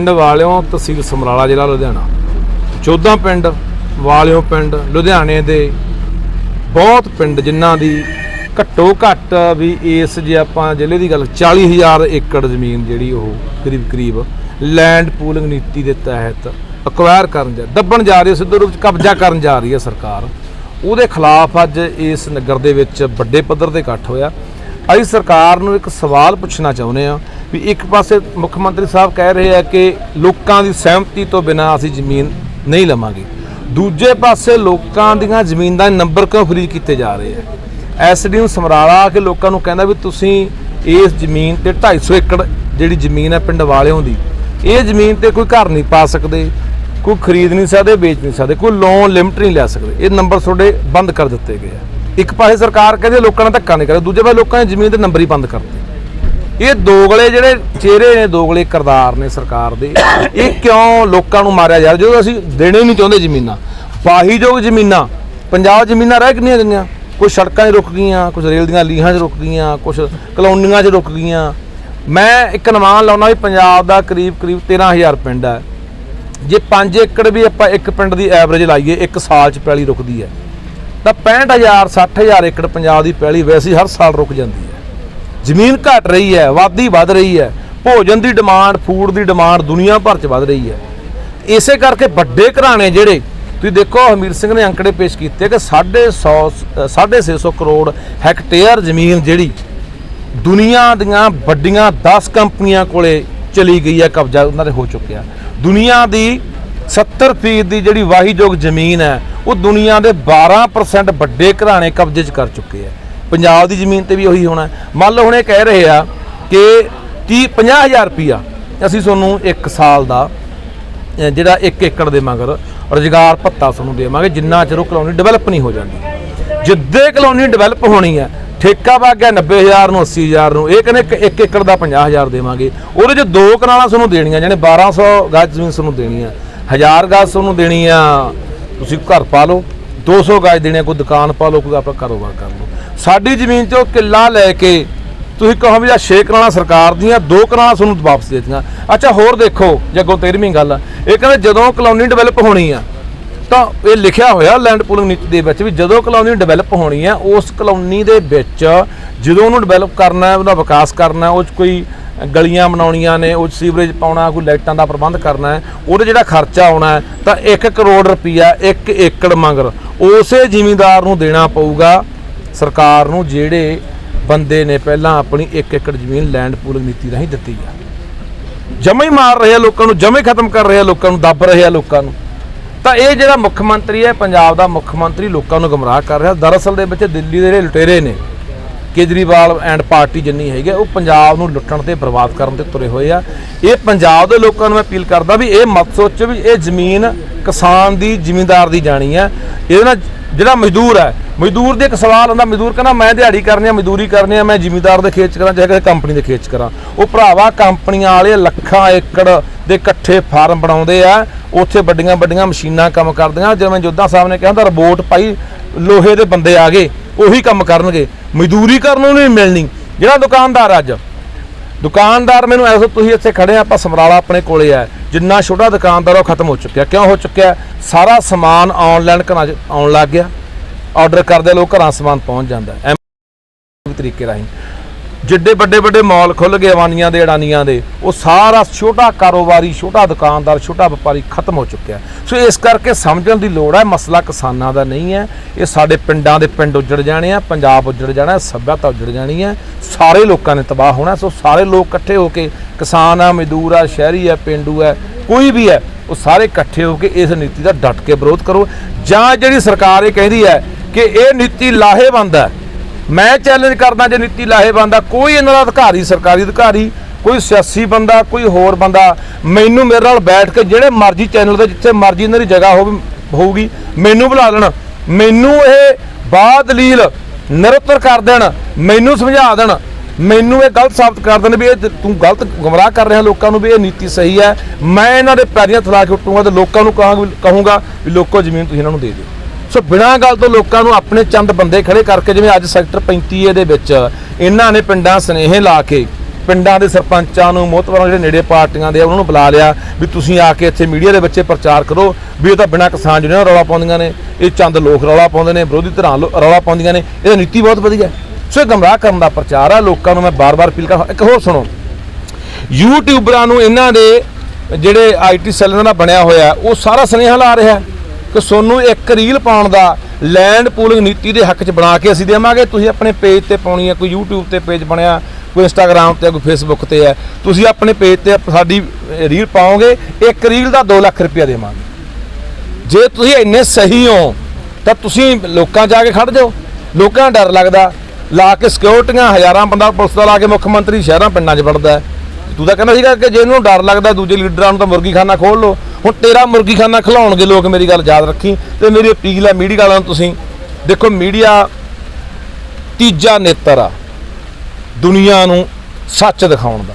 ਪਿੰਡ ਵਾਲਿਓ ਤਹਿਸੀਲ ਸਮਰਾਲਾ ਜ਼ਿਲ੍ਹਾ ਲੁਧਿਆਣਾ। 14 ਪਿੰਡ ਵਾਲਿਓਂ ਪਿੰਡ ਲੁਧਿਆਣੇ ਦੇ ਬਹੁਤ ਪਿੰਡ ਜਿਨ੍ਹਾਂ ਦੀ ਘੱਟੋ ਘੱਟ ਵੀ ਇਸ ਜੇ ਆਪਾਂ ਜ਼ਿਲ੍ਹੇ ਦੀ ਗੱਲ 40000 ਏਕੜ ਜ਼ਮੀਨ ਜਿਹੜੀ ਉਹ ਕਰੀਬ ਕਰੀਬ ਲੈਂਡ ਪੂਲਿੰਗ ਨੀਤੀ ਦੇ ਤਹਿਤ ਅਕਵਾਇਰ ਕਰਨ ਜਾ ਦੱਬਣ ਜਾ ਰਹੀ ਹੈ, ਸਿੱਧੇ ਰੂਪ ਚ ਕਬਜ਼ਾ ਕਰਨ ਜਾ ਰਹੀ ਹੈ ਸਰਕਾਰ। ਉਹਦੇ ਖਿਲਾਫ ਅੱਜ ਇਸ ਨਗਰ ਦੇ ਵਿੱਚ ਵੱਡੇ ਪੱਧਰ ਤੇ ਇਕੱਠ ਹੋਇਆ। ਅਸੀਂ ਸਰਕਾਰ ਨੂੰ ਇੱਕ ਸਵਾਲ ਪੁੱਛਣਾ ਚਾਹੁੰਦੇ ਆ ਵੀ ਇੱਕ ਪਾਸੇ ਮੁੱਖ ਮੰਤਰੀ ਸਾਹਿਬ ਕਹਿ ਰਹੇ ਆ ਕਿ ਲੋਕਾਂ ਦੀ ਸਹਿਮਤੀ ਤੋਂ ਬਿਨਾਂ ਅਸੀਂ ਜ਼ਮੀਨ ਨਹੀਂ ਲਵਾਂਗੇ। ਦੂਜੇ ਪਾਸੇ ਲੋਕਾਂ ਦੀਆਂ ਜ਼ਮੀਨਾਂ ਦੇ ਨੰਬਰ ਕਿਉਂ ਫ੍ਰੀ ਕੀਤੇ ਜਾ ਰਹੇ ਆ? ਐਸਡੀਐਮ ਸਮਰਾਲਾ ਕੇ ਲੋਕਾਂ ਨੂੰ ਕਹਿੰਦਾ ਵੀ ਤੁਸੀਂ ਇਸ ਜ਼ਮੀਨ ਤੇ 250 ਏਕੜ ਜਿਹੜੀ ਜ਼ਮੀਨ ਹੈ ਪਿੰਡ ਵਾਲਿਆਂ ਦੀ, ਇਹ ਜ਼ਮੀਨ ਤੇ ਕੋਈ ਘਰ ਨਹੀਂ ਪਾ ਸਕਦੇ, ਕੋਈ ਖਰੀਦ ਨਹੀਂ ਸਕਦੇ, ਵੇਚ ਨਹੀਂ ਸਕਦੇ, ਕੋਈ ਲੋਨ ਲਿਮਟ ਨਹੀਂ ਲੈ ਸਕਦੇ, ਇਹ ਨੰਬਰ ਤੁਹਾਡੇ ਬੰਦ ਕਰ ਦਿੱਤੇ ਗਏ ਆ। ਇੱਕ ਪਾਸੇ ਸਰਕਾਰ ਕਹਿੰਦੀ ਲੋਕਾਂ ਨਾਲ ਧੱਕਾ ਨਹੀਂ ਕਰੇ, ਦੂਜੇ ਪਾਸੇ ਲੋਕਾਂ ਨੇ ਜ਼ਮੀਨ ਦੇ ਨੰਬਰ ਹੀ ਬੰਦ ਕਰਤੇ ਇਹ ਦੋਗਲੇ ਜਿਹੜੇ ਚਿਹਰੇ ਨੇ ਦੋਗਲੇ ਕਿਰਦਾਰ ਨੇ ਸਰਕਾਰ ਦੇ, ਇਹ ਕਿਉਂ ਲੋਕਾਂ ਨੂੰ ਮਾਰਿਆ ਜਾ ਜਦੋਂ ਅਸੀਂ ਦੇਣੇ ਨਹੀਂ ਚਾਹੁੰਦੇ ਜ਼ਮੀਨਾਂ, ਵਾਹੀਯੋਗ ਜ਼ਮੀਨਾਂ, ਪੰਜਾਬ ਜ਼ਮੀਨਾਂ ਰਹਿ ਕਿੰਨੀਆਂ ਗਈਆਂ? ਕੁਝ ਸੜਕਾਂ 'ਚ ਰੁਕ ਗਈਆਂ ਕੁਝ ਰੇਲ ਦੀਆਂ ਲੀਹਾਂ 'ਚ ਰੁਕ ਗਈਆਂ ਕੁਝ ਕਲੋਨੀਆਂ 'ਚ ਰੁਕ ਗਈਆਂ। ਮੈਂ ਇੱਕ ਅਨੁਮਾਨ ਲਾਉਣਾ ਵੀ ਪੰਜਾਬ ਦਾ ਕਰੀਬ ਕਰੀਬ 13000 ਪਿੰਡ ਹੈ। ਜੇ 5 ਏਕੜ ਵੀ ਆਪਾਂ ਇੱਕ ਪਿੰਡ ਦੀ ਐਵਰੇਜ ਲਾਈਏ, ਇੱਕ ਸਾਲ 'ਚ ਪੈਲੀ ਰੁਕਦੀ ਹੈ। ਤਾਂ 65000 60000 ਏਕੜ ਪੰਜਾਬ ਦੀ ਪੈਲੀ ਵੈਸੇ ਹਰ ਸਾਲ ਰੁਕ ਜਾਂਦੀ ਹੈ। ਜ਼ਮੀਨ ਘਟ ਰਹੀ ਹੈ ਵਾਦੀ ਵੱਧ ਰਹੀ ਹੈ, ਭੋਜਨ ਦੀ ਡਿਮਾਂਡ ਫੂਡ ਦੀ ਡਿਮਾਂਡ ਦੁਨੀਆ ਭਰ 'ਚ ਵੱਧ ਰਹੀ ਹੈ। ਇਸੇ ਕਰਕੇ ਵੱਡੇ ਘਰਾਣੇ ਜਿਹੜੇ, ਤੁਸੀਂ ਦੇਖੋ ਹਮੀਰ ਸਿੰਘ ਨੇ ਅੰਕੜੇ ਪੇਸ਼ ਕੀਤੇ ਕਿ 150 650 ਕਰੋੜ ਹੈਕਟੇਅਰ ਜ਼ਮੀਨ ਜਿਹੜੀ ਦੁਨੀਆ ਦੀਆਂ ਵੱਡੀਆਂ 10 ਕੰਪਨੀਆਂ ਕੋਲੇ ਚਲੀ ਗਈ ਹੈ, ਕਬਜ਼ਾ ਉਹਨਾਂ ਦੇ ਹੋ ਚੁੱਕਿਆ। ਦੁਨੀਆ ਦੀ 70% ਦੀ ਜਿਹੜੀ ਵਾਹੀਯੋਗ ਜ਼ਮੀਨ ਹੈ, ਉਹ ਦੁਨੀਆ ਦੇ 12% ਵੱਡੇ ਘਰਾਣੇ ਕਬਜ਼ੇ 'ਚ ਕਰ ਚੁੱਕੇ ਆ ਪੰਜਾਬ ਦੀ ਜ਼ਮੀਨ ਤੇ ਵੀ ਉਹੀ ਹੋਣਾ ਮੰਨ ਲਓ ਹੁਣ ਇਹ ਕਹਿ ਰਹੇ ਆ ਕਿ 30 50000 ਰੁਪਿਆ ਅਸੀਂ ਤੁਹਾਨੂੰ 1 ਸਾਲ ਦਾ ਜਿਹੜਾ 1 ਏਕੜ ਦੇ ਮਗਰ ਰੁਜ਼ਗਾਰ ਭੱਤਾ ਤੁਹਾਨੂੰ ਦੇਵਾਂਗੇ, ਜਿੰਨਾ ਚਿਰ ਉਹ ਕਲੋਨੀ ਡਿਵੈਲਪ ਨਹੀਂ ਹੋ ਜਾਂਦੀ। ਜਿੱਦੇ ਕਲੋਨੀ ਡਿਵੈਲਪ ਹੋਣੀ ਹੈ ਠੇਕਾ ਵਾ ਗਿਆ 90000 ਨੂੰ 80000 ਨੂੰ ਇਹ ਕਹਿੰਦੇ ਇੱਕ ਇੱਕ ਏਕੜ ਦਾ 50000 ਦੇਵਾਂਗੇ। ਉਹਦੇ 'ਚ ਦੋ ਕਨਾਲਾਂ ਤੁਹਾਨੂੰ ਦੇਣੀਆਂ ਜਿਹਨੇ 1200 ਗਜ ਜ਼ਮੀਨ ਤੁਹਾਨੂੰ ਦੇਣੀ ਆ। 1000 ਗਜ ਤੁਹਾਨੂੰ ਦੇਣੀ ਆ ਤੁਸੀਂ ਘਰ ਪਾ ਲਓ 200 ਗਜ ਦੇਣੇ ਆ, ਕੋਈ ਦੁਕਾਨ ਪਾ ਲਓ ਕੋਈ ਆਪਣਾ ਕਾਰੋਬਾਰ ਕਰ ਲਓ। ਸਾਡੀ ਜ਼ਮੀਨ 'ਚੋਂ ਕਿੱਲਾ ਲੈ ਕੇ ਤੁਸੀਂ ਕਹੋ ਵੀ ਆ 6 ਕਨਾਲਾਂ ਸਰਕਾਰ ਦੀਆਂ ਦੋ ਕਨਾਲਾਂ ਤੁਹਾਨੂੰ ਵਾਪਸ ਦੇ ਦਿੱਤੀਆਂ। ਅੱਛਾ ਹੋਰ ਦੇਖੋ ਜੇ ਅੱਗੋਂ 13ਵੀਂ ਗੱਲ ਆ ਇਹ ਕਹਿੰਦੇ ਜਦੋਂ ਕਲੋਨੀ ਡਿਵੈਲਪ ਹੋਣੀ ਆ ਤਾਂ ਇਹ ਲਿਖਿਆ ਹੋਇਆ ਲੈਂਡ ਪੂਲਿੰਗ ਨੀਤੀ ਦੇ ਵਿੱਚ ਵੀ ਜਦੋਂ ਕਲੋਨੀ ਡਿਵੈਲਪ ਹੋਣੀ ਹੈ, ਉਸ ਕਲੋਨੀ ਦੇ ਵਿੱਚ ਜਦੋਂ ਉਹਨੂੰ ਡਿਵੈਲਪ ਕਰਨਾ ਹੈ, ਉਹਦਾ ਵਿਕਾਸ ਕਰਨਾ ਹੈ, ਉਹ 'ਚ ਕੋਈ ਗਲੀਆਂ ਬਣਾਉਣੀਆਂ ਨੇ, ਉਹ 'ਚ ਸੀਵਰੇਜ ਪਾਉਣਾ, ਕੋਈ ਲਾਈਟਾਂ ਦਾ ਪ੍ਰਬੰਧ ਕਰਨਾ ਹੈ, ਉਹਦੇ ਜਿਹੜਾ ਖਰਚਾ ਆਉਣਾ ਹੈ, ਤਾਂ 1 ਕਰੋੜ ਰੁਪਈਆ 1 ਏਕੜ ਮਗਰ ਉਸੇ ਜ਼ਿਮੀਂਦਾਰ ਨੂੰ ਦੇਣਾ ਪਊਗਾ ਸਰਕਾਰ ਨੂੰ, ਜਿਹੜੇ ਬੰਦੇ ਨੇ ਪਹਿਲਾਂ ਆਪਣੀ 1 ਏਕੜ ਜ਼ਮੀਨ ਲੈਂਡ ਪੂਲਿੰਗ ਨੀਤੀ ਰਾਹੀਂ ਦਿੱਤੀ ਆ। ਜਮੇ ਹੀ ਮਾਰ ਰਹੇ ਆ ਲੋਕਾਂ ਨੂੰ, ਜਮੇ ਖਤਮ ਕਰ ਰਹੇ ਆ ਲੋਕਾਂ ਨੂੰ, ਦੱਬ ਰਹੇ ਆ ਲੋਕਾਂ ਨੂੰ। ਤਾਂ ਇਹ ਜਿਹੜਾ ਮੁੱਖ ਮੰਤਰੀ ਹੈ ਪੰਜਾਬ ਦਾ ਮੁੱਖ ਮੰਤਰੀ ਲੋਕਾਂ ਨੂੰ ਗਮਰਾਹ ਕਰ ਰਿਹਾ। ਦਰਅਸਲ ਦੇ ਵਿੱਚ ਦਿੱਲੀ ਦੇ ਜਿਹੜੇ ਲੁਟੇਰੇ ਨੇ ਕੇਜਰੀਵਾਲ ਐਂਡ ਪਾਰਟੀ ਜਿੰਨੀ ਹੈਗੀ ਆ, ਉਹ ਪੰਜਾਬ ਨੂੰ ਲੁੱਟਣ ਤੇ ਬਰਬਾਦ ਕਰਨ ਤੇ ਤੁਰੇ ਹੋਏ ਆ। ਇਹ ਪੰਜਾਬ ਦੇ ਲੋਕਾਂ ਨੂੰ ਮੈਂ ਅਪੀਲ ਕਰਦਾ ਵੀ ਇਹ ਮਤ ਸੋਚੋ ਵੀ ਇਹ ਜ਼ਮੀਨ ਕਿਸਾਨ ਦੀ ਜ਼ਿਮੀਂਦਾਰ ਦੀ ਜਾਣੀ ਹੈ ਇਹਦੇ ਨਾਲ ਜਿਹੜਾ ਮਜ਼ਦੂਰ ਹੈ, ਮਜ਼ਦੂਰ ਦੇ ਇੱਕ ਸਵਾਲ ਹੁੰਦਾ ਮਜ਼ਦੂਰ ਕਹਿੰਦਾ, ਮੈਂ ਦਿਹਾੜੀ ਕਰਨੀ ਆ, ਮਜ਼ਦੂਰੀ ਕਰਨੀ ਆ, ਮੈਂ ਜ਼ਿਮੀਦਾਰ ਦੇ ਖੇਤ ਚ ਕਰਾਂ ਚਾਹੇ ਕਿਸੇ ਕੰਪਨੀ ਦੇ ਖੇਤ ਚ ਕਰਾਂ। ਉਹ ਭਰਾਵਾ ਕੰਪਨੀਆਂ ਵਾਲੇ ਲੱਖਾਂ ਏਕੜ ਦੇ ਇਕੱਠੇ ਫਾਰਮ ਬਣਾਉਂਦੇ ਆ, ਉੱਥੇ ਵੱਡੀਆਂ ਵੱਡੀਆਂ ਮਸ਼ੀਨਾਂ ਕੰਮ ਕਰਦੀਆਂ। ਜਿਵੇਂ ਜੋਧਾ ਸਾਹਿਬ ਨੇ ਕਹਿੰਦਾ ਰਿਪੋਰਟ ਪਾਈ, ਲੋਹੇ ਦੇ ਬੰਦੇ ਆ ਗਏ, ਉਹੀ ਕੰਮ ਕਰਨਗੇ। ਮਜ਼ਦੂਰੀ ਕਰਨ ਨੂੰ ਨਹੀਂ ਮਿਲਣੀ। ਜਿਹੜਾ ਦੁਕਾਨਦਾਰ ਅੱਜ ਦੁਕਾਨਦਾਰ ਮੈਨੂੰ ਐਸੋ ਤੁਸੀਂ ਇੱਥੇ ਖੜੇ ਆ, ਆਪਾਂ ਸਮਰਾਲਾ ਆਪਣੇ ਕੋਲੇ ਆ। ਜਿੰਨਾ ਛੋਟਾ ਦੁਕਾਨਦਾਰ ਉਹ ਖਤਮ ਹੋ ਚੁੱਕਿਆ। ਕਿਉਂ ਹੋ ਚੁੱਕਿਆ? ਸਾਰਾ ਸਮਾਨ ਆਨਲਾਈਨ ਘਰਾਂ 'ਚ ਆਉਣ ਲੱਗ ਗਿਆ। ਆਰਡਰ ਕਰਦੇ ਲੋਕ ਘਰਾਂ ਸਮਾਨ ਪਹੁੰਚ ਜਾਂਦਾ। ਐਮ ਤਰੀਕੇ ਰਾਹੀਂ। ਜਿੱਡੇ ਵੱਡੇ ਵੱਡੇ ਮਾਲ ਖੁੱਲ ਗਏ ਅਵਾਨੀਆਂ ਦੇ, ਅਡਾਨੀਆਂ ਦੇ, ਉਹ ਸਾਰਾ ਛੋਟਾ ਕਾਰੋਬਾਰੀ, ਛੋਟਾ ਦੁਕਾਨਦਾਰ, ਛੋਟਾ ਵਪਾਰੀ ਖਤਮ ਹੋ ਚੁੱਕਿਆ ਸੋ ਇਸ ਕਰਕੇ ਸਮਝਣ ਦੀ ਲੋੜ ਹੈ, ਮਸਲਾ ਕਿਸਾਨਾਂ ਦਾ ਨਹੀਂ ਹੈ। ਇਹ ਸਾਡੇ ਪਿੰਡਾਂ ਦੇ ਪਿੰਡ ਉੱਜੜ ਜਾਣੇ ਆ, ਪੰਜਾਬ ਉੱਜੜ ਜਾਣਾ, ਸੱਭਿਅਤਾ ਉੱਜੜ ਜਾਣੀ ਹੈ। ਸਾਰੇ ਲੋਕਾਂ ਨੇ ਤਬਾਹ ਹੋਣਾ, ਸੋ ਸਾਰੇ ਲੋਕ ਇਕੱਠੇ ਹੋ ਕੇ, ਕਿਸਾਨ ਆ, ਮਜ਼ਦੂਰ ਆ, ਸ਼ਹਿਰੀ ਆ, ਪਿੰਡੂ ਆ, ਕੋਈ ਵੀ ਹੈ, ਉਹ ਸਾਰੇ ਇਕੱਠੇ ਹੋ ਕੇ ਇਸ ਨੀਤੀ ਦਾ ਡਟ ਕੇ ਵਿਰੋਧ ਕਰੋ। ਜਾਂ ਜਿਹੜੀ ਸਰਕਾਰ ਇਹ ਕਹਿੰਦੀ ਹੈ ਕਿ ਇਹ ਨੀਤੀ ਲਾਹੇਵੰਦ ਹੈ ਮੈਂ ਚੈਲੰਜ ਕਰਦਾ ਜੇ ਨੀਤੀ ਲਾਹੇਵੰਦ ਆ, ਕੋਈ ਇਹਨਾਂ ਦਾ ਅਧਿਕਾਰੀ, ਸਰਕਾਰੀ ਅਧਿਕਾਰੀ, ਕੋਈ ਸਿਆਸੀ ਬੰਦਾ, ਕੋਈ ਹੋਰ ਬੰਦਾ, ਮੈਨੂੰ ਮੇਰੇ ਨਾਲ ਬੈਠ ਕੇ ਜਿਹੜੇ ਮਰਜ਼ੀ ਚੈਨਲ ਤੇ ਜਿੱਥੇ ਮਰਜ਼ੀ ਇਹਨਾਂ ਦੀ ਜਗ੍ਹਾ ਹੋਵੇ, ਹੋਊਗੀ, ਮੈਨੂੰ ਬੁਲਾ ਲੈਣ। ਮੈਨੂੰ ਇਹ ਬਾਦਲੀਲ ਨਿਰੁੱਤਰ ਕਰ ਦੇਣ, ਮੈਨੂੰ ਸਮਝਾ ਦੇਣ। ਮੈਨੂੰ ਇਹ ਗਲਤ ਸਾਬਤ ਕਰ ਦੇਣ ਵੀ ਇਹ ਤੂੰ ਗਲਤ ਗੁੰਮਰਾਹ ਕਰ ਰਿਹਾ ਲੋਕਾਂ ਨੂੰ ਵੀ ਇਹ ਨੀਤੀ ਸਹੀ ਹੈ। ਮੈਂ ਇਹਨਾਂ ਦੇ ਪੈਰੀਆਂ ਥਲਾ ਕੇ ਉੱਟੂਗਾ ਤੇ ਲੋਕਾਂ ਨੂੰ ਕਹਾਂਗਾ ਕਹੂੰਗਾ ਵੀ ਲੋਕੋ ਜ਼ਮੀਨ ਤੁਸੀਂ ਇਹਨਾਂ ਨੂੰ ਦੇ ਦਿਓ। ਸੋ ਬਿਨਾਂ ਗੱਲ ਤੋਂ ਲੋਕਾਂ ਨੂੰ ਆਪਣੇ ਚੰਦ ਬੰਦੇ ਖੜੇ ਕਰਕੇ, ਜਿਵੇਂ ਅੱਜ ਸੈਕਟਰ 35 ਏ ਦੇ ਵਿੱਚ ਇਹਨਾਂ ਨੇ ਪਿੰਡਾਂ ਸਨੇਹੇ ਲਾ ਕੇ ਪਿੰਡਾਂ ਦੇ ਸਰਪੰਚਾਂ ਨੂੰ ਮੋਹਤਵਰਾਂ ਜਿਹੜੇ ਨੇੜੇ ਪਾਰਟੀਆਂ ਦੇ ਆ, ਉਹਨਾਂ ਨੂੰ ਬੁਲਾ ਲਿਆ ਵੀ ਤੁਸੀਂ ਆ ਕੇ ਇੱਥੇ ਮੀਡੀਆ ਦੇ ਬੱਚੇ ਪ੍ਰਚਾਰ ਕਰੋ ਵੀ ਇਹ ਤਾਂ ਬਿਨਾਂ ਕਿਸਾਨ ਯੂਨੀਅਨ ਰੌਲਾ ਪਾਉਂਦੀਆਂ ਨੇ, ਇਹ ਚੰਦ ਲੋਕ ਰੌਲਾ ਪਾਉਂਦੇ ਨੇ, ਵਿਰੋਧੀ ਧਿਰਾਂ ਲੋ- ਰੌਲਾ ਪਾਉਂਦੀਆਂ ਨੇ ਇਹ ਨੀਤੀ ਬਹੁਤ ਵਧੀਆ। ਸੋ ਇਹ ਗਮਰਾਹ ਕਰਨ ਦਾ ਪ੍ਰਚਾਰ ਆ, ਲੋਕਾਂ ਨੂੰ ਮੈਂ ਬਾਰ-ਬਾਰ ਅਪੀਲ ਕਰ ਇੱਕ ਹੋਰ ਸੁਣੋ। ਯੂਟਿਊਬਰਾਂ ਨੂੰ ਇਹਨਾਂ ਦੇ ਜਿਹੜੇ ਆਈਟੀ ਸੈੱਲ ਇਹਨਾਂ ਦਾ ਬਣਿਆ ਹੋਇਆ, ਉਹ ਸਾਰਾ ਸੁਨੇਹਾ ਲਾ ਰਿਹਾ। ਕਿ ਸੋਨੂੰ ਇੱਕ ਰੀਲ ਪਾਉਣ ਦਾ ਲੈਂਡ ਪੂਲਿੰਗ ਨੀਤੀ ਦੇ ਹੱਕ 'ਚ ਬਣਾ ਕੇ ਅਸੀਂ ਦੇਵਾਂਗੇ। ਤੁਸੀਂ ਆਪਣੇ ਪੇਜ ਤੇ ਪਾਉਣੀ ਹੈ, ਕੋਈ YouTube ਤੇ ਪੇਜ ਬਣਿਆ, ਕੋਈ Instagram ਤੇ, ਕੋਈ Facebook ਤੇ ਹੈ। ਤੁਸੀਂ ਆਪਣੇ ਪੇਜ ਤੇ ਸਾਡੀ ਰੀਲ ਪਾਓਗੇ, ਇੱਕ ਰੀਲ ਦਾ 2 ਲੱਖ ਰੁਪਇਆ ਦੇਵਾਂਗੇ। ਜੇ ਤੁਸੀਂ ਇੰਨੇ ਸਹੀ ਹੋ, ਤਾਂ ਤੁਸੀਂ ਲੋਕਾਂ 'ਚ ਜਾ ਕੇ ਖੜ ਜਾਓ। ਲੋਕਾਂ ਨੂੰ ਡਰ ਲੱਗਦਾ, ਲਾ ਕੇ ਸਿਕਿਉਰਟੀਆਂ ਹਜ਼ਾਰਾਂ ਬੰਦਾ ਪੁਲਿਸ ਦਾ ਲਾ ਕੇ ਮੁੱਖ ਮੰਤਰੀ ਸ਼ਹਿਰਾਂ, ਪਿੰਡਾਂ 'ਚ ਵੜਦਾ ਤੂੰ ਤਾਂ ਕਹਿੰਦਾ ਸੀਗਾ ਕਿ ਜੇ ਇਹਨੂੰ ਡਰ ਲੱਗਦਾ, ਦੂਜੇ ਲੀਡਰਾਂ ਨੂੰ ਤਾਂ ਮੁਰਗੀ ਖਾਨਾ ਖੋਲ ਲਓ। ਹੁਣ ਤੇਰਾ ਮੁਰਗੀਖਾਨਾ ਖਿਲਾਉਣਗੇ ਲੋਕ, ਮੇਰੀ ਗੱਲ ਯਾਦ ਰੱਖੀ। ਤੇ ਮੇਰੀ ਅਪੀਲ ਹੈ ਮੀਡੀਆ ਵਾਲਿਆਂ ਨੂੰ ਤੁਸੀਂ, ਦੇਖੋ ਮੀਡੀਆ ਤੀਜਾ ਨੇਤਰ ਆ ਦੁਨੀਆ ਨੂੰ ਸੱਚ ਦਿਖਾਉਣ ਦਾ।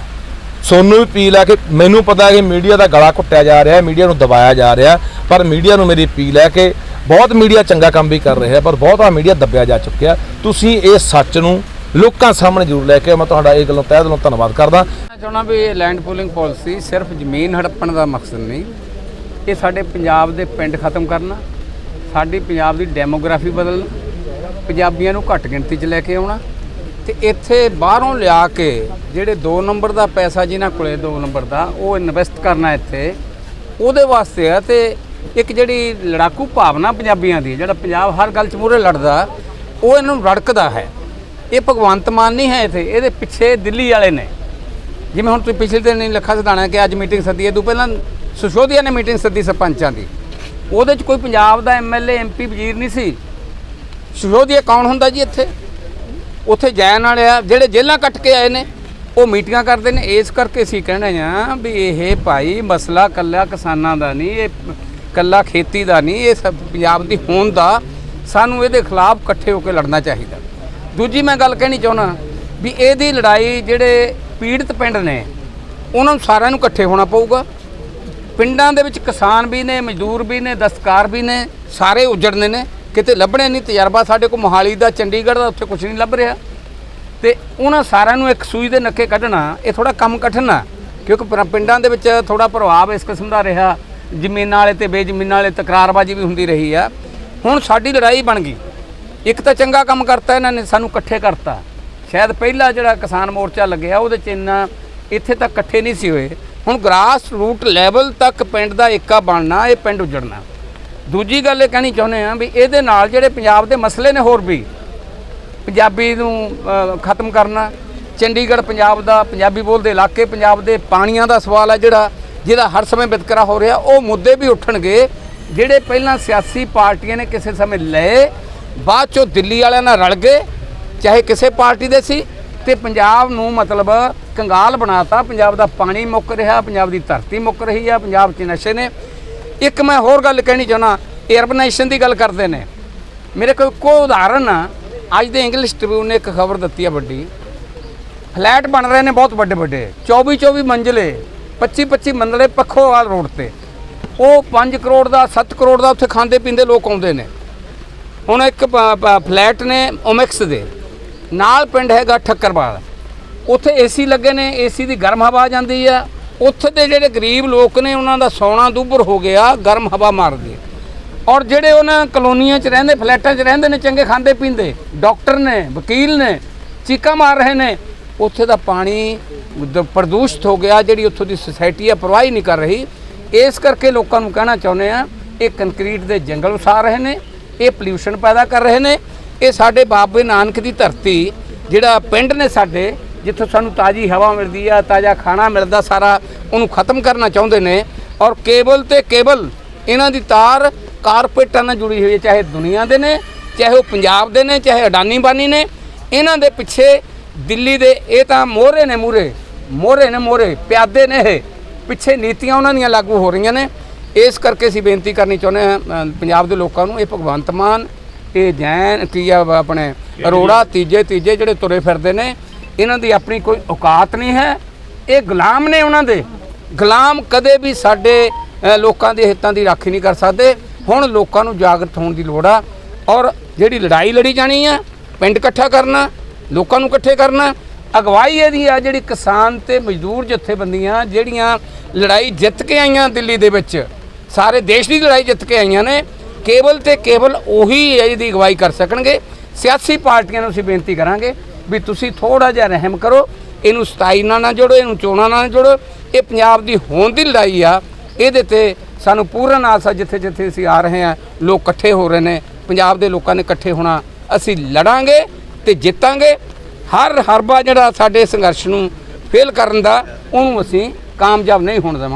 ਸੋਨੂੰ ਵੀ ਅਪੀਲ ਆ ਕਿ ਮੈਨੂੰ ਪਤਾ ਹੈ ਕਿ ਮੀਡੀਆ ਦਾ ਗਲਾ ਘੁੱਟਿਆ ਜਾ ਰਿਹਾ ਹੈ, ਮੀਡੀਆ ਨੂੰ ਦਬਾਇਆ ਜਾ ਰਿਹਾ ਪਰ ਮੀਡੀਆ ਨੂੰ ਮੇਰੀ ਅਪੀਲ ਹੈ ਕਿ ਬਹੁਤ ਮੀਡੀਆ ਚੰਗਾ ਕੰਮ ਵੀ ਕਰ ਰਿਹਾ ਪਰ ਬਹੁਤਾ ਮੀਡੀਆ ਦੱਬਿਆ ਜਾ ਚੁੱਕਿਆ ਤੁਸੀਂ ਇਹ ਸੱਚ ਨੂੰ ਲੋਕਾਂ ਸਾਹਮਣੇ ਜ਼ਰੂਰ ਲੈ ਕੇ ਮੈਂ ਤੁਹਾਡਾ ਇਹ ਗੱਲੋਂ ਤਹਿ ਦਿਲੋਂ ਧੰਨਵਾਦ ਕਰਦਾ। ਮੈਂ ਚਾਹੁੰਦਾ ਵੀ ਇਹ ਲੈਂਡ ਪੂਲਿੰਗ ਪਾਲਿਸੀ ਸਿਰਫ ਜ਼ਮੀਨ ਹੜੱਪਣ ਦਾ ਮਕਸਦ ਨਹੀਂ ਇਹ ਸਾਡੇ ਪੰਜਾਬ ਦੇ ਪਿੰਡ ਖਤਮ ਕਰਨਾ, ਸਾਡੀ ਪੰਜਾਬ ਦੀ ਡੈਮੋਗ੍ਰਾਫੀ ਬਦਲਣਾ, ਪੰਜਾਬੀਆਂ ਨੂੰ ਘੱਟ ਗਿਣਤੀ 'ਚ ਲੈ ਕੇ ਆਉਣਾ, ਤੇ ਇੱਥੇ ਬਾਹਰੋਂ ਲਿਆ ਕੇ ਜਿਹੜੇ 2 ਨੰਬਰ ਦਾ ਪੈਸਾ ਜਿਨ੍ਹਾਂ ਕੋਲੇ 2 ਨੰਬਰ ਦਾ, ਉਹ ਇਨਵੈਸਟ ਕਰਨਾ ਇੱਥੇ, ਉਹਦੇ ਵਾਸਤੇ ਆ ਤੇ ਇੱਕ ਜਿਹੜੀ ਲੜਾਕੂ ਭਾਵਨਾ ਪੰਜਾਬੀਆਂ ਦੀ, ਜਿਹੜਾ ਪੰਜਾਬ ਹਰ ਗੱਲ 'ਚ ਮੂਹਰੇ ਲੜਦਾ, ਉਹ ਇਹਨੂੰ ਰੜਕਦਾ ਹੈ। ਇਹ ਭਗਵੰਤ ਮਾਨ ਨਹੀਂ ਹੈ ਇੱਥੇ, ਇਹਦੇ ਪਿੱਛੇ ਦਿੱਲੀ ਵਾਲੇ ਨੇ। ਜਿਵੇਂ ਹੁਣ ਤੁਸੀਂ ਪਿਛਲੇ ਦਿਨ ਹੀ ਲੱਖਾ ਸਦਾਣਾ ਕਿ ਅੱਜ ਮੀਟਿੰਗ ਸੱਦੀ ਹੈ ਤੋਂ ਪਹਿਲਾਂ ਸੁਸ਼ੋਧੀਆ ਨੇ ਮੀਟਿੰਗ ਸੱਦੀ ਸਰਪੰਚਾਂ ਦੀ। ਉਹਦੇ 'ਚ ਕੋਈ ਪੰਜਾਬ ਦਾ ਐਮਐਲਏ ਐਮਪੀ ਵਜ਼ੀਰ ਨਹੀਂ ਸੀ। ਸੁਸ਼ੋਧੀਆ ਕੌਣ ਹੁੰਦਾ ਜੀ ਇੱਥੇ? ਉੱਥੇ ਜਾਣ ਵਾਲੇ ਆ, ਜਿਹੜੇ ਜੇਲ੍ਹਾਂ ਕੱਟ ਕੇ ਆਏ ਨੇ, ਉਹ ਮੀਟਿੰਗਾਂ ਕਰਦੇ ਨੇ। ਇਸ ਕਰਕੇ ਅਸੀਂ ਕਹਿੰਦੇ ਆ ਵੀ ਇਹ ਭਾਈ ਮਸਲਾ ਕੱਲਾ ਕਿਸਾਨਾਂ ਦਾ ਨਹੀਂ, ਇਹ ਕੱਲਾ ਖੇਤੀ ਦਾ ਨਹੀਂ, ਇਹ ਸਭ ਪੰਜਾਬ ਦੀ ਹੋਣ ਦਾ ਸਾਨੂੰ ਇਹਦੇ ਖਿਲਾਫ ਇਕੱਠੇ ਹੋ ਕੇ ਲੜਨਾ ਚਾਹੀਦਾ। ਦੂਜੀ ਮੈਂ ਗੱਲ ਕਹਿਣੀ ਚਾਹੁੰਦਾ ਵੀ ਇਹਦੀ ਲੜਾਈ ਜਿਹੜੇ ਪੀੜਤ ਪਿੰਡ ਨੇ, ਉਹਨਾਂ ਨੂੰ ਸਾਰਿਆਂ ਨੂੰ ਇਕੱਠੇ ਹੋਣਾ ਪਊਗਾ। ਪਿੰਡਾਂ ਦੇ ਵਿੱਚ ਕਿਸਾਨ ਵੀ ਨੇ, ਮਜ਼ਦੂਰ ਵੀ ਨੇ, ਦਸਤਕਾਰ ਵੀ ਨੇ, ਸਾਰੇ ਉਜੜਨੇ ਨੇ। ਕਿਤੇ ਲੱਭਣੇ ਨਹੀਂ, ਤਜਰਬਾ ਸਾਡੇ ਕੋਲ ਮੋਹਾਲੀ ਦਾ, ਚੰਡੀਗੜ੍ਹ ਦਾ, ਉੱਥੇ ਕੁਝ ਨਹੀਂ ਲੱਭ ਰਿਹਾ। ਤੇ ਉਹਨਾਂ ਸਾਰਿਆਂ ਨੂੰ ਇੱਕ ਸੂਈ ਦੇ ਨੱਕੇ ਕੱਢਣਾ, ਇਹ ਥੋੜਾ ਕੰਮ ਕਠਿਨ ਆ ਕਿਉਂਕਿ ਪਿੰ- ਪਿੰਡਾਂ ਦੇ ਵਿੱਚ ਥੋੜਾ ਪ੍ਰਭਾਵ ਇਸ ਕਿਸਮ ਦਾ ਰਿਹਾ। ਜ਼ਮੀਨਾਂ ਵਾਲੇ ਤੇ ਬੇਜ਼ਮੀਨਾਂ ਵਾਲੇ, ਤਕਰਾਰਬਾਜ਼ੀ ਵੀ ਹੁੰਦੀ ਰਹੀ ਆ। ਹੁਣ ਸਾਡੀ ਲੜਾਈ ਬਣ ਗਈ। ਇੱਕ ਤਾਂ ਚੰਗਾ ਕੰਮ ਕਰਤਾ ਇਹਨਾਂ ਨੇ, ਸਾਨੂੰ ਇਕੱਠੇ ਕਰਤਾ। ਸ਼ਾਇਦ ਪਹਿਲਾ ਜਿਹੜਾ ਕਿਸਾਨ ਮੋਰਚਾ ਲੱਗਿਆ, ਉਹਦੇ ਚ ਇੰਨਾ ਇੱਥੇ ਤੱਕ ਇਕੱਠੇ ਨਹੀਂ ਸੀ ਹੋਏ। ਹੁਣ ਗ੍ਰਾਸ ਰੂਟ ਲੈਵਲ ਤੱਕ ਪਿੰਡ ਦਾ ਏਕਾ ਬਣਨਾ, ਇਹ ਪਿੰਡ ਉਜੜਨਾ। ਦੂਜੀ ਗੱਲ ਇਹ ਕਹਿਣੀ ਚਾਹੁੰਦੇ ਆ ਵੀ ਇਹਦੇ ਨਾਲ ਜਿਹੜੇ ਪੰਜਾਬ ਦੇ ਮਸਲੇ ਨੇ ਹੋਰ ਵੀ, ਪੰਜਾਬੀ ਨੂੰ ਖਤਮ ਕਰਨਾ, ਚੰਡੀਗੜ੍ਹ ਪੰਜਾਬ ਦਾ ਪੰਜਾਬੀ ਬੋਲਦੇ ਇਲਾਕੇ, ਪੰਜਾਬ ਦੇ ਪਾਣੀਆਂ ਦਾ ਸਵਾਲ ਹੈ ਜਿਹੜਾ, ਜਿਹਦਾ ਹਰ ਸਮੇਂ ਵਿਤਕਰਾ ਹੋ ਰਿਹਾ, ਉਹ ਮੁੱਦੇ ਵੀ ਉੱਠਣਗੇ, ਜਿਹੜੇ ਪਹਿਲਾਂ ਸਿਆਸੀ ਪਾਰਟੀਆਂ ਨੇ ਕਿਸੇ ਸਮੇਂ ਲਏ, ਬਾਅਦ ਚੋਂ ਦਿੱਲੀ ਵਾਲਿਆਂ ਨਾਲ ਰਲ ਗਏ, ਚਾਹੇ ਕਿਸੇ ਪਾਰਟੀ ਦੇ ਸੀ, ਤੇ ਪੰਜਾਬ ਨੂੰ ਮਤਲਬ ਕੰਗਾਲ ਬਣਾਤਾ। ਪੰਜਾਬ ਦਾ ਪਾਣੀ ਮੁੱਕ ਰਿਹਾ, ਪੰਜਾਬ ਦੀ ਧਰਤੀ ਮੁੱਕ ਰਹੀ ਆ, ਪੰਜਾਬ 'ਚ ਨਸ਼ੇ ਨੇ। ਇੱਕ ਮੈਂ ਹੋਰ ਗੱਲ ਕਹਿਣੀ ਚਾਹਣਾ ਅਰਬਨਾਈਜੇਸ਼ਨ ਦੀ ਗੱਲ ਕਰਦੇ ਨੇ। ਮੇਰੇ ਕੋਲ ਕੋ ਉਦਾਹਰਨ ਆ। ਅੱਜ ਦੇ ਇੰਗਲਿਸ਼ ਟ੍ਰਿਬਿਊਨ ਨੇ ਇੱਕ ਖਬਰ ਦਿੱਤੀ ਆ ਵੱਡੀ। ਫਲੈਟ ਬਣ ਰਹੇ ਨੇ ਬਹੁਤ ਵੱਡੇ ਵੱਡੇ। 24 24 ਮੰਜ਼ਲੇ 25 25 ਮੰਜ਼ਲੇ ਪੱਖੋਵਾਲ ਰੋਡ ਤੇ। ਉਹ 5 ਕਰੋੜ ਦਾ 7 ਕਰੋੜ ਦਾ ਉੱਥੇ ਖਾਂਦੇ ਪੀਂਦੇ ਲੋਕ ਆਉਂਦੇ ਨੇ। ਹੁਣ ਇੱਕ ਫਲੈਟ ਨੇ ਓਮੈਕਸ ਦੇ। ਨਾਲ ਪਿੰਡ ਹੈਗਾ ਠੱਕਰਵਾਲ। ਉੱਥੇ ਏਸੀ ਲੱਗੇ ਨੇ, ਏਸੀ ਦੀ ਗਰਮ ਹਵਾ ਜਾਂਦੀ ਆ। ਉੱਥੇ ਦੇ ਜਿਹੜੇ ਗਰੀਬ ਲੋਕ ਨੇ, ਉਹਨਾਂ ਦਾ ਸੌਣਾ ਦੁੱਭਰ ਹੋ ਗਿਆ, ਗਰਮ ਹਵਾ ਮਾਰਦੀ ਔਰ ਜਿਹੜੇ ਉਹਨਾਂ ਕਲੋਨੀਆਂ 'ਚ ਰਹਿੰਦੇ, ਫਲੈਟਾਂ 'ਚ ਰਹਿੰਦੇ ਨੇ, ਚੰਗੇ ਖਾਂਦੇ ਪੀਂਦੇ, ਡਾਕਟਰ ਨੇ, ਵਕੀਲ ਨੇ, ਚੀਕਾਂ ਮਾਰ ਰਹੇ ਨੇ, ਉੱਥੇ ਦਾ ਪਾਣੀ ਪ੍ਰਦੂਸ਼ਿਤ ਹੋ ਗਿਆ, ਜਿਹੜੀ ਉੱਥੋਂ ਦੀ ਸੁਸਾਇਟੀ ਆ, ਪਰਵਾਹ ਨਹੀਂ ਕਰ ਰਹੀ। ਇਸ ਕਰਕੇ ਲੋਕਾਂ ਨੂੰ ਕਹਿਣਾ ਚਾਹੁੰਦੇ ਆ, ਇਹ ਕੰਕਰੀਟ ਦੇ ਜੰਗਲ ਉਸਾਰ ਰਹੇ ਨੇ, ਇਹ ਪੋਲਿਊਸ਼ਨ ਪੈਦਾ ਕਰ ਰਹੇ ਨੇ। ਇਹ ਸਾਡੇ ਬਾਬੇ ਨਾਨਕ ਦੀ ਧਰਤੀ, ਜਿਹੜਾ ਪਿੰਡ ਨੇ ਸਾਡੇ ਜਿੱਥੋਂ ਸਾਨੂੰ ਤਾਜ਼ੀ ਹਵਾ ਮਿਲਦੀ ਆ ਤਾਜ਼ਾ ਖਾਣਾ ਮਿਲਦਾ ਸਾਰਾ ਉਹਨੂੰ ਖਤਮ ਕਰਨਾ ਚਾਹੁੰਦੇ ਨੇ। ਔਰ ਕੇਬਲ ਤੇ ਕੇਬਲ ਇਹਨਾਂ ਦੀ ਤਾਰ ਕਾਰਪੇਟਾਂ ਨਾਲ ਜੁੜੀ ਹੋਈ ਹੈ ਚਾਹੇ ਦੁਨੀਆ ਦੇ ਨੇ ਚਾਹੇ ਉਹ ਪੰਜਾਬ ਦੇ ਨੇ ਚਾਹੇ ਅਡਾਨੀ ਬਾਨੀ ਨੇ। ਇਹਨਾਂ ਦੇ ਪਿੱਛੇ ਦਿੱਲੀ ਦੇ ਇਹ ਤਾਂ ਮੋਹਰੇ ਨੇ ਮੂਰੇ ਮੋਹਰੇ ਨੇ ਮੋਹਰੇ ਪਿਆਦੇ ਨੇ ਇਹ। ਪਿੱਛੇ ਨੀਤੀਆਂ ਉਹਨਾਂ ਦੀਆਂ ਲਾਗੂ ਹੋ ਰਹੀਆਂ ਨੇ। ਇਸ ਕਰਕੇ ਅਸੀਂ ਬੇਨਤੀ ਕਰਨੀ ਚਾਹੁੰਦੇ ਹਾਂ ਪੰਜਾਬ ਦੇ ਲੋਕਾਂ ਨੂੰ ਇਹ ਭਗਵੰਤ ਮਾਨ ਇਹ ਜੈਨ ਕੀ ਆ ਆਪਣੇ ਅਰੋੜਾ ਤੀਜੇ ਤੀਜੇ ਜਿਹੜੇ ਤੁਰੇ ਫਿਰਦੇ ਨੇ ਇਹਨਾਂ ਦੀ ਆਪਣੀ ਕੋਈ ਔਕਾਤ ਨਹੀਂ ਹੈ। ਇਹ ਗੁਲਾਮ ਨੇ ਉਹਨਾਂ ਦੇ। ਗੁਲਾਮ ਕਦੇ ਵੀ ਸਾਡੇ ਲੋਕਾਂ ਦੇ ਹਿੱਤਾਂ ਦੀ ਰਾਖੀ ਨਹੀਂ ਕਰ ਸਕਦੇ। ਹੁਣ ਲੋਕਾਂ ਨੂੰ ਜਾਗਰਤ ਹੋਣ ਦੀ ਲੋੜ ਆ ਔਰ ਜਿਹੜੀ ਲੜਾਈ ਲੜੀ ਜਾਣੀ ਆ, ਪਿੰਡ ਇਕੱਠਾ ਕਰਨਾ, ਲੋਕਾਂ ਨੂੰ ਇਕੱਠੇ ਕਰਨਾ, ਅਗਵਾਈ ਇਹਦੀ ਆ ਜਿਹੜੀ ਕਿਸਾਨ ਤੇ ਮਜ਼ਦੂਰ ਜਥੇਬੰਦੀਆਂ ਜਿਹੜੀਆਂ ਲੜਾਈ ਜਿੱਤ ਕੇ ਆਈਆਂ ਦਿੱਲੀ ਦੇ ਵਿੱਚ, ਸਾਰੇ ਦੇਸ਼ ਦੀ ਲੜਾਈ ਜਿੱਤ ਕੇ ਆਈਆਂ ਨੇ, ਕੇਵਲ ਤੇ ਕੇਵਲ ਉਹੀ ਇਹਦੀ ਅਗਵਾਈ ਕਰ ਸਕਣਗੇ। ਸਿਆਸੀ ਪਾਰਟੀਆਂ ਨੂੰ ਅਸੀਂ ਬੇਨਤੀ ਕਰਾਂਗੇ ਵੀ ਤੁਸੀਂ ਥੋੜਾ ਜਿਹਾ ਰਹਿਮ ਕਰੋ, ਇਹਨੂੰ 27 ਨਾਲ ਨਾ ਜੋੜੋ, ਇਹਨੂੰ ਚੋਣਾਂ ਨਾਲ ਜੋੜੋ। ਇਹ ਪੰਜਾਬ ਦੀ ਹੋਣ ਦੀ ਲੜਾਈ ਆ। ਇਹਦੇ ਤੇ ਸਾਨੂੰ ਪੂਰਨ ਆਸ ਆ, ਜਿੱਥੇ ਜਿੱਥੇ ਅਸੀਂ ਆ ਰਹੇ ਹਾਂ ਲੋਕ ਇਕੱਠੇ ਹੋ ਰਹੇ ਨੇ। ਪੰਜਾਬ ਦੇ ਲੋਕਾਂ ਨੇ ਇਕੱਠੇ ਹੋਣਾ। ਅਸੀਂ ਲੜਾਂਗੇ ਤੇ ਜਿੱਤਾਂਗੇ। ਹਰ ਹਰਬਾ ਜਿਹੜਾ ਸਾਡੇ ਸੰਘਰਸ਼ ਨੂੰ ਫੇਲ ਕਰਨ ਦਾ, ਉਹਨੂੰ ਅਸੀਂ ਕਾਮਯਾਬ ਨਹੀਂ ਹੋਣ ਦੇਵਾਂਗੇ।